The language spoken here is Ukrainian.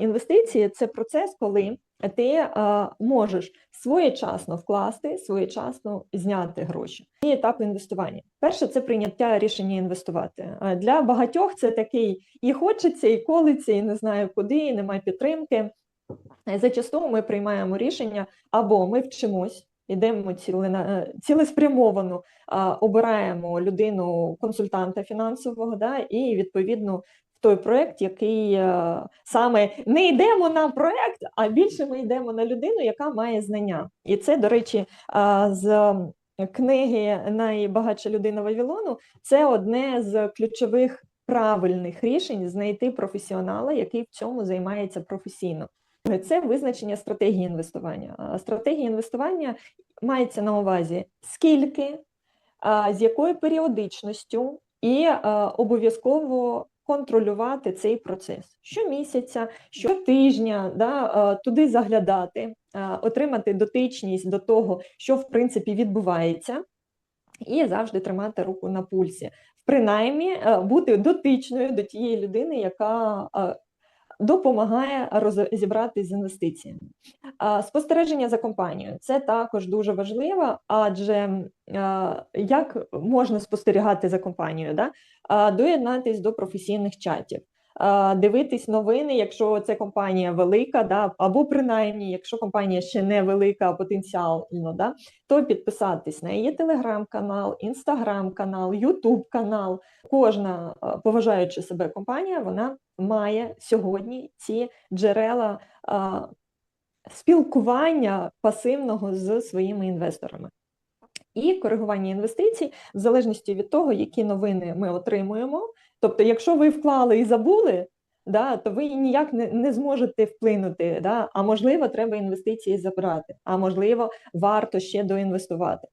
інвестиції це процес, коли ти е, можеш своєчасно вкласти, своєчасно зняти гроші. І етапи інвестування. Перше це прийняття рішення інвестувати. Е, Для багатьох це такий і хочеться, і колиться, і не знаю куди, і немає підтримки. Е, Зачасту ми приймаємо рішення або ми вчимось. Йдемо цілеспрямовано, а, обираємо людину консультанта фінансового, да, і відповідно той проект, який е, саме не йдемо на проект, а більше ми йдемо на людину, яка має знання. І це, до речі, з книги Найбагатша людина Вавилону це одне з ключових правильних рішень знайти професіонала, який в цьому займається професійно. Це визначення стратегії інвестування. Стратегія інвестування мається на увазі скільки, з якою періодичністю, і обов'язково контролювати цей процес щомісяця, щотижня, да, туди заглядати, отримати дотичність до того, що в принципі відбувається, і завжди тримати руку на пульсі. Принаймні е, бути дотичною до тієї людини, яка е, допомагає розібратися з інвестиціями. Спостереження за компанією це також дуже важливо, адже як можна спостерігати за компанією, да? Доєднатись до професійних чатів. Дивитись новини, якщо це компанія велика, да, або принаймні, якщо компанія ще не велика, а потенціально, да, то підписатись на її телеграм-канал, інстаграм-канал, ютуб-канал. Кожна поважаючи себе компанія, вона має сьогодні ці джерела спілкування пасивного з своїми інвесторами. І коригування інвестицій в залежності від того, які новини ми отримуємо. Тобто, якщо ви вклали і забули, да, то ви ніяк не, не зможете вплинути. Да, а можливо, треба інвестиції забрати, а можливо, варто ще доінвестувати.